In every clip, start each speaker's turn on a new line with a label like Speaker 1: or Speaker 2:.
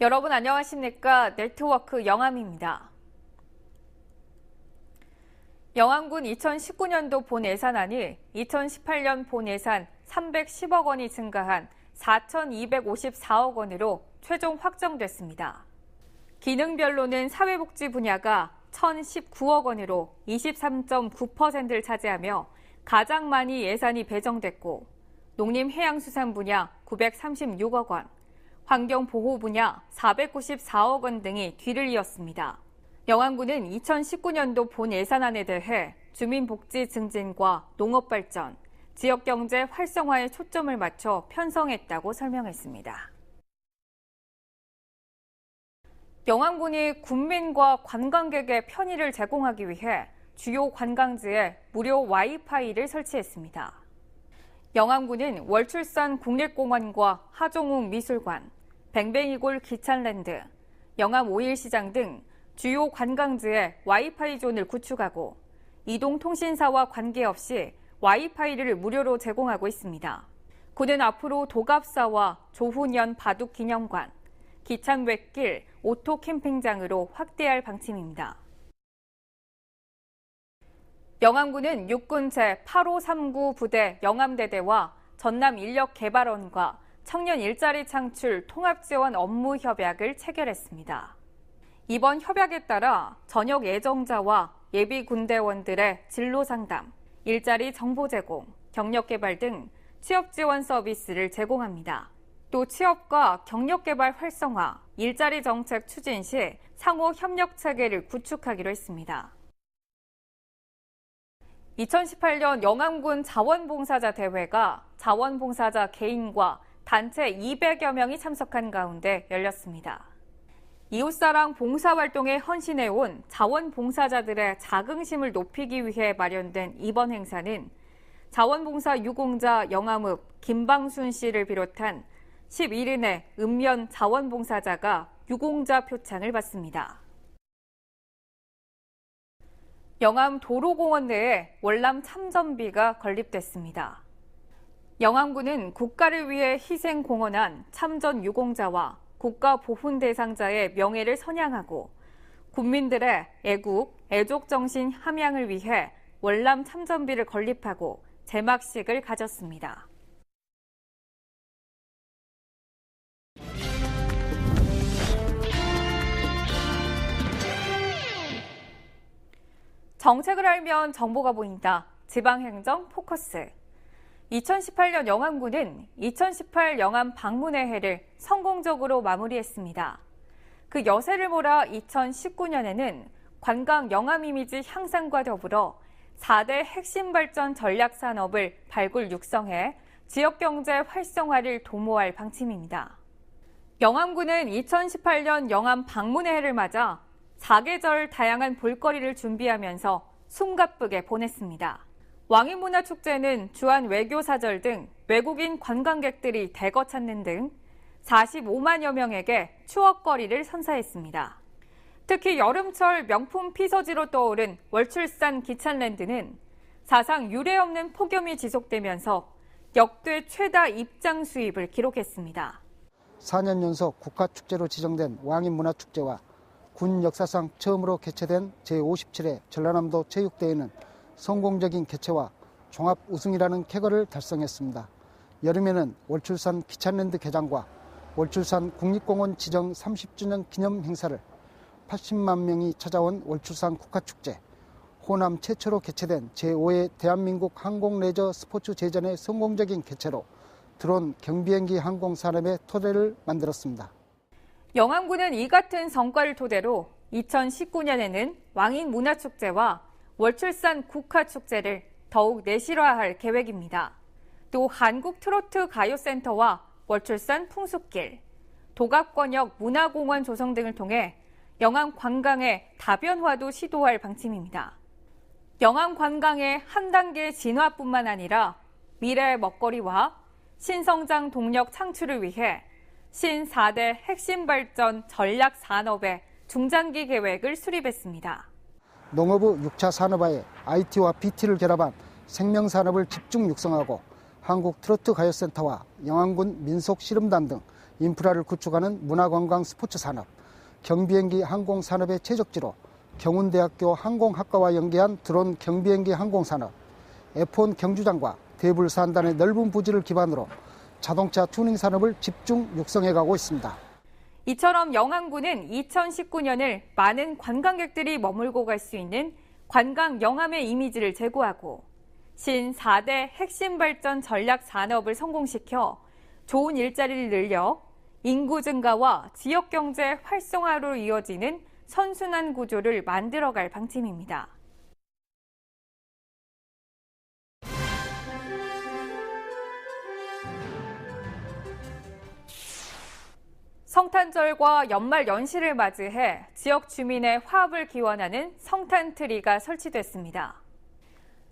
Speaker 1: 여러분 안녕하십니까? 네트워크 영암입니다. 영암군 2019년도 본 예산안이 2018년 본 예산 310억 원이 증가한 4,254억 원으로 최종 확정됐습니다. 기능별로는 사회복지 분야가 1,019억 원으로 23.9%를 차지하며 가장 많이 예산이 배정됐고 농림해양수산 분야 936억 원, 환경보호 분야 494억 원 등이 뒤를 이었습니다. 영암군은 2019년도 본 예산안에 대해 주민복지 증진과 농업발전, 지역경제 활성화에 초점을 맞춰 편성했다고 설명했습니다. 영암군이 군민과 관광객의 편의를 제공하기 위해 주요 관광지에 무료 와이파이를 설치했습니다. 영암군은 월출산 국립공원과 하종욱 미술관, 뱅뱅이골 기찬랜드, 영암 오일시장 등 주요 관광지에 와이파이 존을 구축하고 이동통신사와 관계없이 와이파이를 무료로 제공하고 있습니다. 군은 앞으로 도갑사와 조훈현 바둑기념관, 기찬외길 오토 캠핑장으로 확대할 방침입니다. 영암군은 육군 제8539 부대 영암대대와 전남 인력개발원과 청년 일자리 창출 통합 지원 업무 협약을 체결했습니다. 이번 협약에 따라 전역 예정자와 예비 군대원들의 진로 상담, 일자리 정보 제공, 경력 개발 등 취업 지원 서비스를 제공합니다. 또 취업과 경력 개발 활성화, 일자리 정책 추진 시 상호 협력 체계를 구축하기로 했습니다. 2018년 영암군 자원봉사자 대회가 자원봉사자 개인과 단체 200여 명이 참석한 가운데 열렸습니다. 이웃사랑 봉사활동에 헌신해온 자원봉사자들의 자긍심을 높이기 위해 마련된 이번 행사는 자원봉사 유공자 영암읍 김방순 씨를 비롯한 11인의 읍면 자원봉사자가 유공자 표창을 받습니다. 영암 도로공원 내에 월남 참전비가 건립됐습니다. 영암군은 국가를 위해 희생 공헌한 참전 유공자와 국가 보훈 대상자의 명예를 선양하고 국민들의 애국, 애족 정신 함양을 위해 월남 참전비를 건립하고 제막식을 가졌습니다. 정책을 알면 정보가 보인다. 지방행정 포커스. 2018년 영암군은 2018 영암 방문의 해를 성공적으로 마무리했습니다. 그 여세를 몰아 2019년에는 관광 영암 이미지 향상과 더불어 4대 핵심 발전 전략 산업을 발굴 육성해 지역 경제 활성화를 도모할 방침입니다. 영암군은 2018년 영암 방문의 해를 맞아 사계절 다양한 볼거리를 준비하면서 숨가쁘게 보냈습니다. 왕인문화축제는 주한 외교사절 등 외국인 관광객들이 대거 찾는 등 45만여 명에게 추억거리를 선사했습니다. 특히 여름철 명품 피서지로 떠오른 월출산 기찬랜드는 사상 유례 없는 폭염이 지속되면서 역대 최다 입장 수입을 기록했습니다.
Speaker 2: 4년 연속 국가축제로 지정된 왕인문화축제와 군 역사상 처음으로 개최된 제57회 전라남도 체육대회는 성공적인 개최와 종합 우승이라는 쾌거를 달성했습니다. 여름에는 월출산 기찬랜드 개장과 월출산 국립공원 지정 30주년 기념 행사를 80만 명이 찾아온 월출산 국가축제, 호남 최초로 개최된 제5회 대한민국 항공 레저 스포츠 제전의 성공적인 개최로 드론 경비행기 항공 산업의 토대를 만들었습니다.
Speaker 1: 영암군은 이 같은 성과를 토대로 2019년에는 왕인 문화축제와 월출산 국화축제를 더욱 내실화할 계획입니다. 또 한국 트로트 가요센터와 월출산 풍속길, 도갑권역 문화공원 조성 등을 통해 영암 관광의 다변화도 시도할 방침입니다. 영암 관광의 한 단계 진화뿐만 아니라 미래의 먹거리와 신성장 동력 창출을 위해 신 4대 핵심 발전 전략 산업의 중장기 계획을 수립했습니다.
Speaker 2: 농업의 6차 산업화에 IT와 BT를 결합한 생명산업을 집중 육성하고 한국 트로트 가요센터와 영암군 민속실험단 등 인프라를 구축하는 문화관광 스포츠 산업, 경비행기 항공 산업의 최적지로 경운대학교 항공학과와 연계한 드론 경비행기 항공산업, F1 경주장과 대불산단의 넓은 부지를 기반으로 자동차 튜닝 산업을 집중 육성해 가고 있습니다.
Speaker 1: 이처럼 영암군은 2019년을 많은 관광객들이 머물고 갈 수 있는 관광 영암의 이미지를 제고하고 신 4대 핵심 발전 전략 산업을 성공시켜 좋은 일자리를 늘려 인구 증가와 지역 경제 활성화로 이어지는 선순환 구조를 만들어갈 방침입니다. 성탄절과 연말 연시를 맞이해 지역 주민의 화합을 기원하는 성탄트리가 설치됐습니다.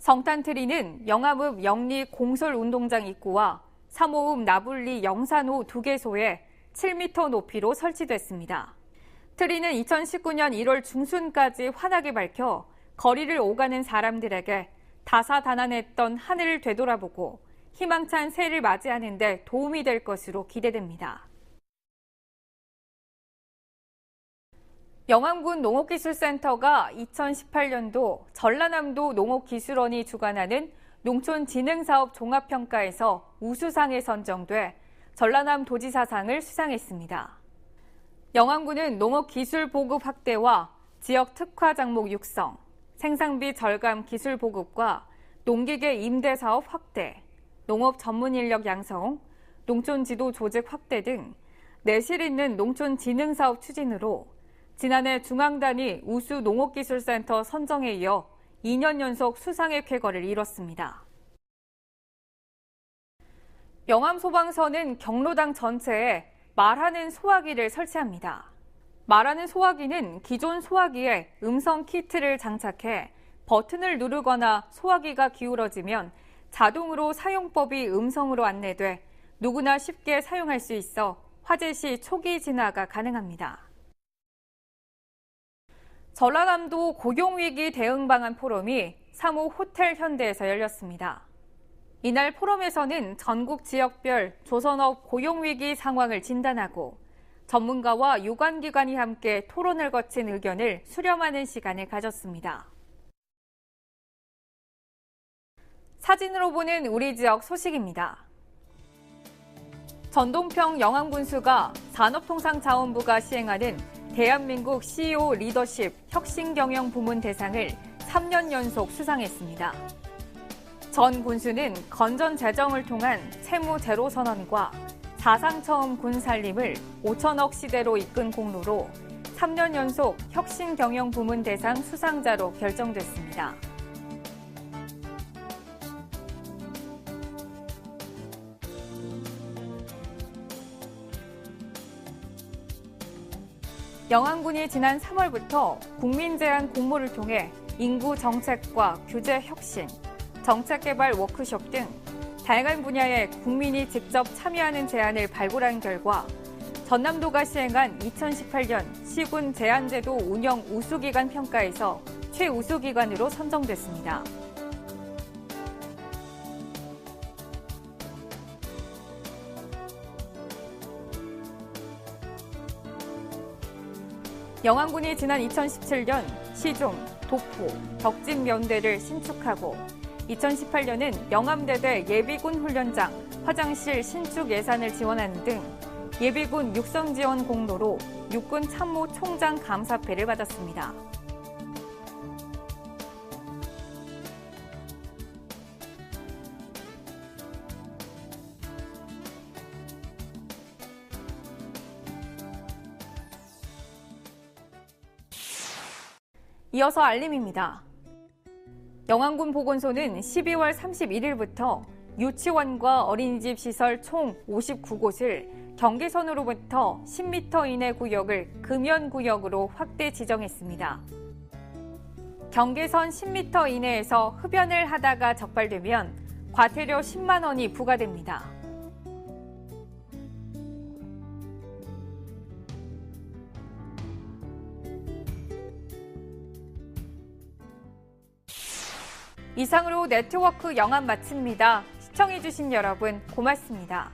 Speaker 1: 성탄트리는 영암읍 영리 공설운동장 입구와 삼호읍 나불리 영산호 두 개소에 7m 높이로 설치됐습니다. 트리는 2019년 1월 중순까지 환하게 밝혀 거리를 오가는 사람들에게 다사다난했던 하늘을 되돌아보고 희망찬 새해를 맞이하는 데 도움이 될 것으로 기대됩니다. 영암군 농업기술센터가 2018년도 전라남도 농업기술원이 주관하는 농촌진흥사업 종합평가에서 우수상에 선정돼 전라남 도지사상을 수상했습니다. 영암군은 농업기술 보급 확대와 지역 특화 작목 육성, 생산비 절감 기술 보급과 농기계 임대 사업 확대, 농업 전문 인력 양성, 농촌 지도 조직 확대 등 내실 있는 농촌 진흥 사업 추진으로 지난해 중앙단위 우수 농업기술센터 선정에 이어 2년 연속 수상의 쾌거를 이뤘습니다. 영암 소방서는 경로당 전체에 말하는 소화기를 설치합니다. 말하는 소화기는 기존 소화기에 음성 키트를 장착해 버튼을 누르거나 소화기가 기울어지면 자동으로 사용법이 음성으로 안내돼 누구나 쉽게 사용할 수 있어 화재 시 초기 진화가 가능합니다. 전라남도 고용위기 대응 방안 포럼이 3호 호텔 현대에서 열렸습니다. 이날 포럼에서는 전국 지역별 조선업 고용위기 상황을 진단하고 전문가와 유관기관이 함께 토론을 거친 의견을 수렴하는 시간을 가졌습니다. 사진으로 보는 우리 지역 소식입니다. 전동평 영암군수가 산업통상자원부가 시행하는 대한민국 CEO 리더십 혁신경영 부문 대상을 3년 연속 수상했습니다. 전 군수는 건전 재정을 통한 채무 제로 선언과 사상 처음 군 살림을 5천억 시대로 이끈 공로로 3년 연속 혁신 경영 부문 대상 수상자로 결정됐습니다. 영안군이 지난 3월부터 국민 제한 공모를 통해 인구 정책과 규제 혁신, 정책 개발 워크숍 등 다양한 분야에 국민이 직접 참여하는 제안을 발굴한 결과 전남도가 시행한 2018년 시군 제한제도 운영 우수기관 평가에서 최우수기관으로 선정됐습니다. 영암군이 지난 2017년 시종, 독포, 덕진 면대를 신축하고 2018년은 영암대대 예비군 훈련장, 화장실 신축 예산을 지원하는 등 예비군 육성 지원 공로로 육군 참모 총장 감사패를 받았습니다. 이어서 알림입니다. 영암군 보건소는 12월 31일부터 유치원과 어린이집 시설 총 59곳을 경계선으로부터 10m 이내 구역을 금연구역으로 확대 지정했습니다. 경계선 10m 이내에서 흡연을 하다가 적발되면 과태료 10만 원이 부과됩니다. 이상으로 네트워크 영암 마칩니다. 시청해주신 여러분 고맙습니다.